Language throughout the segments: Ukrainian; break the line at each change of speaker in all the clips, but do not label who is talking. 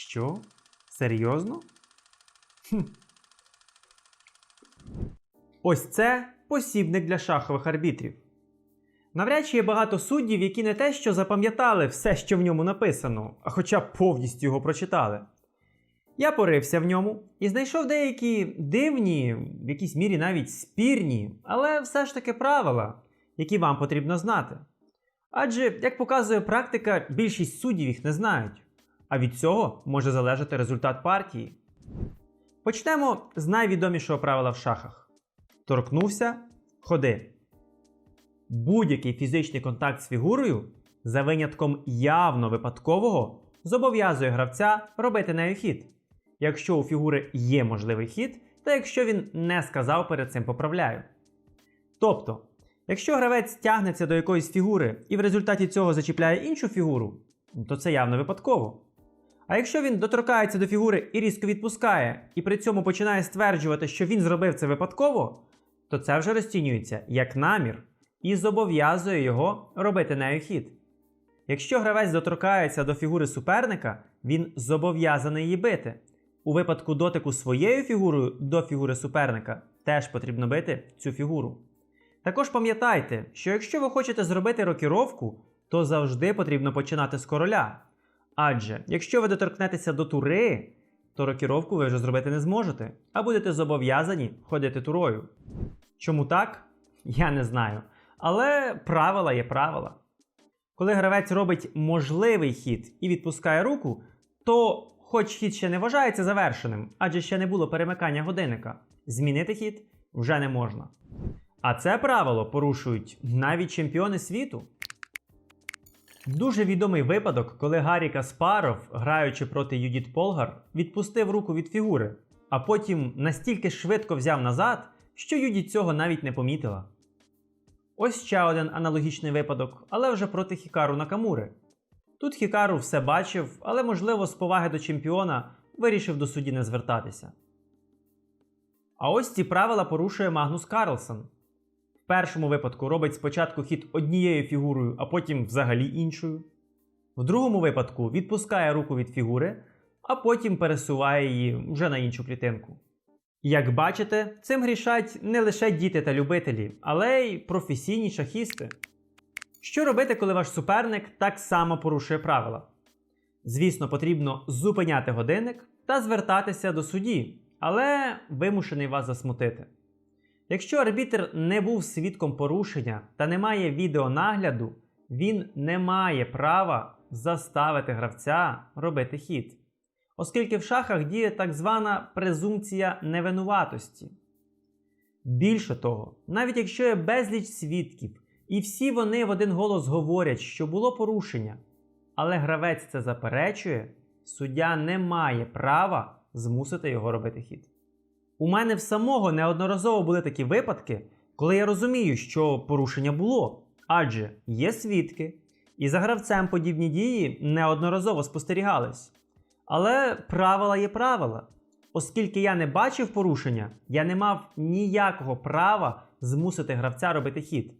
Що? Серйозно? Хм. Ось це посібник для шахових арбітрів. Навряд чи є багато суддів, які не те, що запам'ятали все, що в ньому написано, а хоча б повністю його прочитали. Я порився в ньому і знайшов деякі дивні, в якійсь мірі навіть спірні, але все ж таки правила, які вам потрібно знати. Адже, як показує практика, більшість суддів їх не знають, а від цього може залежати результат партії. Почнемо з найвідомішого правила в шахах: торкнувся, ходи. Будь-який фізичний контакт з фігурою, за винятком явно випадкового, зобов'язує гравця робити нею хід, якщо у фігури є можливий хід, та якщо він не сказав перед цим поправляю. Тобто, якщо гравець тягнеться до якоїсь фігури і в результаті цього зачіпляє іншу фігуру, то це явно випадково. А якщо він доторкається до фігури і різко відпускає, і при цьому починає стверджувати, що він зробив це випадково, то це вже розцінюється як намір і зобов'язує його робити нею хід. Якщо гравець доторкається до фігури суперника, він зобов'язаний її бити. У випадку дотику своєю фігурою до фігури суперника теж потрібно бити цю фігуру. Також пам'ятайте, що якщо ви хочете зробити рокіровку, то завжди потрібно починати з короля. Адже якщо ви доторкнетеся до тури, то рокіровку ви вже зробити не зможете, а будете зобов'язані ходити турою. Чому так? Я не знаю. Але правила є правила. Коли гравець робить можливий хід і відпускає руку, то, хоч хід ще не вважається завершеним, адже ще не було перемикання годинника, змінити хід вже не можна. А це правило порушують навіть чемпіони світу. Дуже відомий випадок, коли Гаррі Каспаров, граючи проти Юдіт Полгар, відпустив руку від фігури, а потім настільки швидко взяв назад, що Юдіт цього навіть не помітила. Ось ще один аналогічний випадок, але вже проти Хікару Накамури. Тут Хікару все бачив, але, можливо, з поваги до чемпіона вирішив до судді не звертатися. А ось ці правила порушує Магнус Карлсон. Першому випадку робить спочатку хід однією фігурою, а потім взагалі іншою. В другому випадку відпускає руку від фігури, а потім пересуває її вже на іншу клітинку. Як бачите, цим грішать не лише діти та любителі, але й професійні шахісти. Що робити, коли ваш суперник так само порушує правила? Звісно, потрібно зупиняти годинник та звертатися до судді, але вимушений вас засмутити. Якщо арбітр не був свідком порушення та не має відеонагляду, він не має права заставити гравця робити хід оскільки в шахах діє так звана презумпція невинуватості. Більше того, навіть якщо є безліч свідків, і всі вони в один голос говорять, що було порушення, але гравець це заперечує, суддя не має права змусити його робити хід. У мене в самого неодноразово були такі випадки, коли я розумію, що порушення було, адже є свідки, і за гравцем подібні дії неодноразово спостерігались. Але правила є правила. Оскільки я не бачив порушення, я не мав ніякого права змусити гравця робити хід.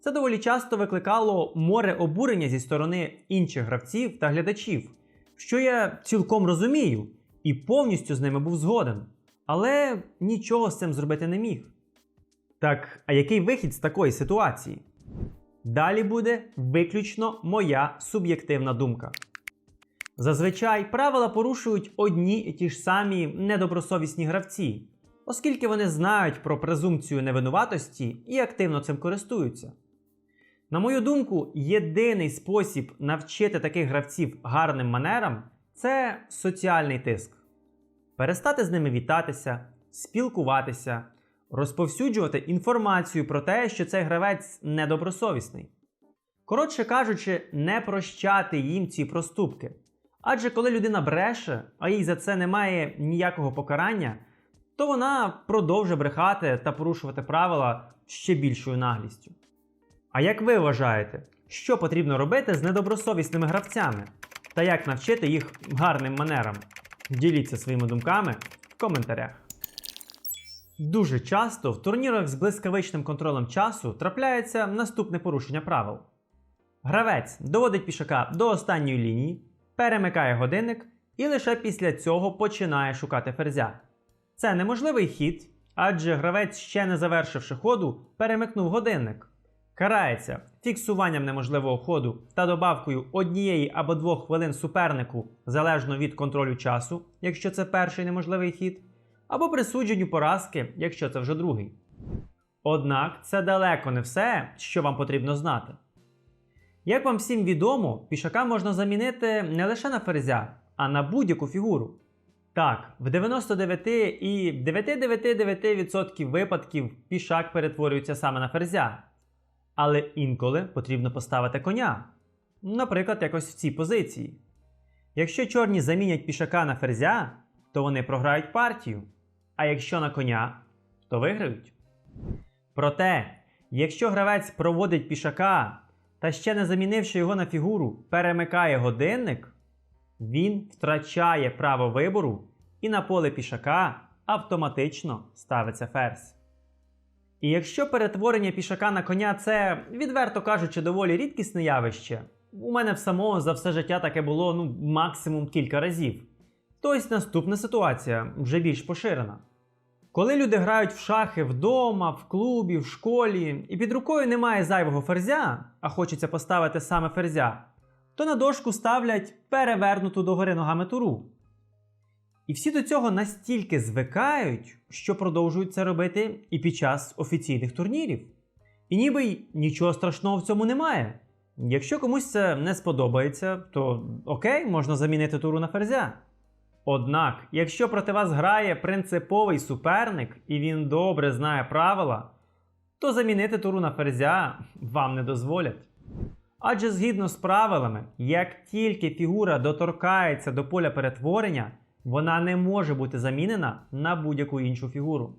Це доволі часто викликало море обурення зі сторони інших гравців та глядачів, що я цілком розумію і повністю з ними був згоден. Але нічого з цим зробити не міг. Так, а який вихід з такої ситуації? Далі буде виключно моя суб'єктивна думка. Зазвичай правила порушують одні і ті ж самі недобросовісні гравці, оскільки вони знають про презумпцію невинуватості і активно цим користуються. На мою думку, єдиний спосіб навчити таких гравців гарним манерам це соціальний тиск. Перестати з ними вітатися, спілкуватися, розповсюджувати інформацію про те, що цей гравець недобросовісний. Коротше кажучи, не прощати їм ці проступки. Адже коли людина бреше, а їй за це немає ніякого покарання, то вона продовжує брехати та порушувати правила ще більшою наглістю. А як ви вважаєте, що потрібно робити з недобросовісними гравцями? Та як навчити їх гарним манерам? Діліться своїми думками в коментарях. Дуже часто в турнірах з блискавичним контролем часу трапляється наступне порушення правил. Гравець доводить пішака до останньої лінії, перемикає годинник і лише після цього починає шукати ферзя. Це неможливий хід, адже гравець, ще не завершивши ходу, перемикнув годинник. Карається фіксуванням неможливого ходу та добавкою однієї або двох хвилин супернику залежно від контролю часу, якщо це перший неможливий хід, або присудженню поразки, якщо це вже другий. Однак це далеко не все, що вам потрібно знати. Як вам всім відомо, пішака можна замінити не лише на ферзя, а на будь-яку фігуру. Так, в 99 і 999% випадків пішак перетворюється саме на ферзя. Але інколи потрібно поставити коня. Наприклад, якось в цій позиції. Якщо чорні замінять пішака на ферзя, то вони програють партію. А якщо на коня, то виграють. Проте, якщо гравець проводить пішака та ще не замінивши його на фігуру, перемикає годинник, він втрачає право вибору і на поле пішака автоматично ставиться ферзь. І якщо перетворення пішака на коня це, відверто кажучи, доволі рідкісне явище, у мене в самого за все життя таке було ну, максимум кілька разів, то ось наступна ситуація вже більш поширена. Коли люди грають в шахи вдома, в клубі, в школі, і під рукою немає зайвого ферзя, а хочеться поставити саме ферзя, то на дошку ставлять перевернуту догори ногами туру. І всі до цього настільки звикають, що продовжують це робити і під час офіційних турнірів. І ніби й нічого страшного в цьому немає. Якщо комусь це не сподобається, то окей, можна замінити туру на ферзя. Однак, якщо проти вас грає принциповий суперник і він добре знає правила, то замінити туру на ферзя вам не дозволять. Адже згідно з правилами, як тільки фігура доторкається до поля перетворення, вона не може бути замінена на будь-яку іншу фігуру.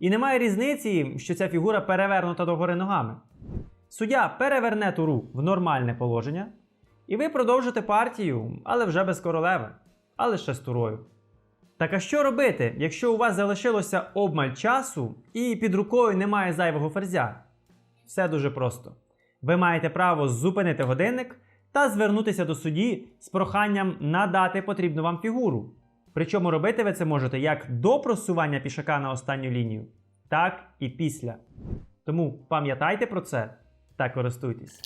І немає різниці, що ця фігура перевернута догори ногами. Суддя переверне туру в нормальне положення, і ви продовжите партію, але вже без королеви, а лише з турою. Так а що робити, якщо у вас залишилося обмаль часу і під рукою немає зайвого ферзя? Все дуже просто. Ви маєте право зупинити годинник та звернутися до судді з проханням надати потрібну вам фігуру. Причому робити ви це можете як до просування пішака на останню лінію, так і після. Тому пам'ятайте про це та користуйтесь.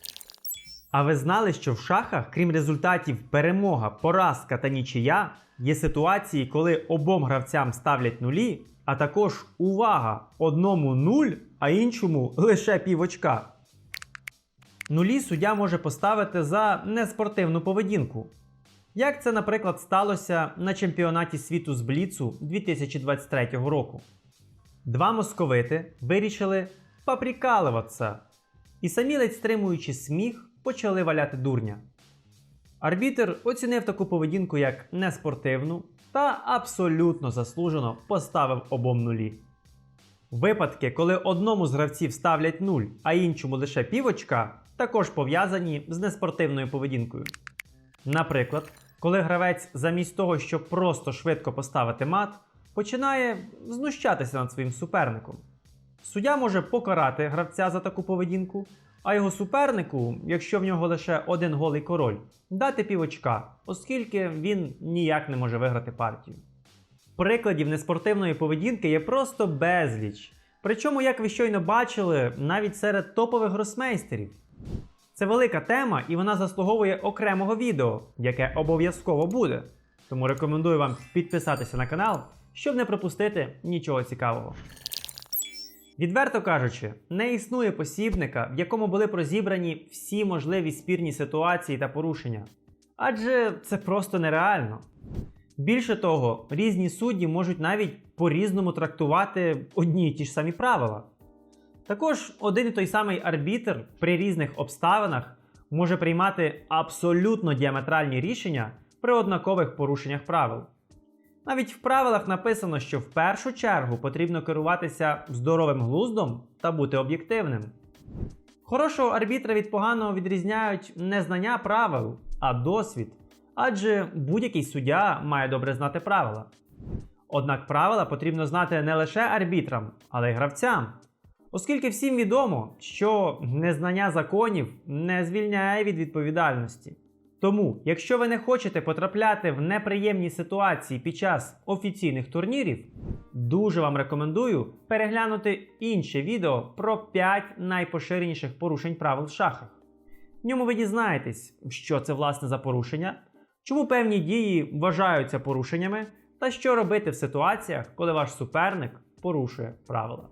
А ви знали, що в шахах, крім результатів перемога, поразка та нічия, є ситуації, коли обом гравцям ставлять нулі, а також увага! Одному нуль, а іншому лише пів очка. Нулі суддя може поставити за неспортивну поведінку. Як це, наприклад, сталося на чемпіонаті світу з Бліцу 2023 року. Два московити вирішили поприкалуватися, і самі ледь стримуючи сміх, почали валяти дурня. Арбітер оцінив таку поведінку як неспортивну та абсолютно заслужено поставив обом нулі. Випадки, коли одному з гравців ставлять нуль, а іншому лише півочка, також пов'язані з неспортивною поведінкою. Наприклад, коли гравець замість того, щоб просто швидко поставити мат, починає знущатися над своїм суперником. Суддя може покарати гравця за таку поведінку, а його супернику, якщо в нього лише один голий король, дати півочка, оскільки він ніяк не може виграти партію. Прикладів неспортивної поведінки є просто безліч. Причому, як ви щойно бачили, навіть серед топових гросмейстерів. Це велика тема, і вона заслуговує окремого відео, яке обов'язково буде. Тому рекомендую вам підписатися на канал, щоб не пропустити нічого цікавого. Відверто кажучи, не існує посібника, в якому були прозібрані всі можливі спірні ситуації та порушення. Адже це просто нереально. Більше того, різні судді можуть навіть по-різному трактувати одні й ті ж самі правила. Також один і той самий арбітр при різних обставинах може приймати абсолютно діаметральні рішення при однакових порушеннях правил. Навіть в правилах написано, що в першу чергу потрібно керуватися здоровим глуздом та бути об'єктивним. Хорошого арбітра від поганого відрізняють не знання правил, а досвід. Адже будь-який суддя має добре знати правила. Однак правила потрібно знати не лише арбітрам, але й гравцям. Оскільки всім відомо, що незнання законів не звільняє від відповідальності. Тому, якщо ви не хочете потрапляти в неприємні ситуації під час офіційних турнірів, дуже вам рекомендую переглянути інше відео про 5 найпоширеніших порушень правил в шахах. В ньому ви дізнаєтесь, що це власне за порушення, чому певні дії вважаються порушеннями, та що робити в ситуаціях, коли ваш суперник порушує правила.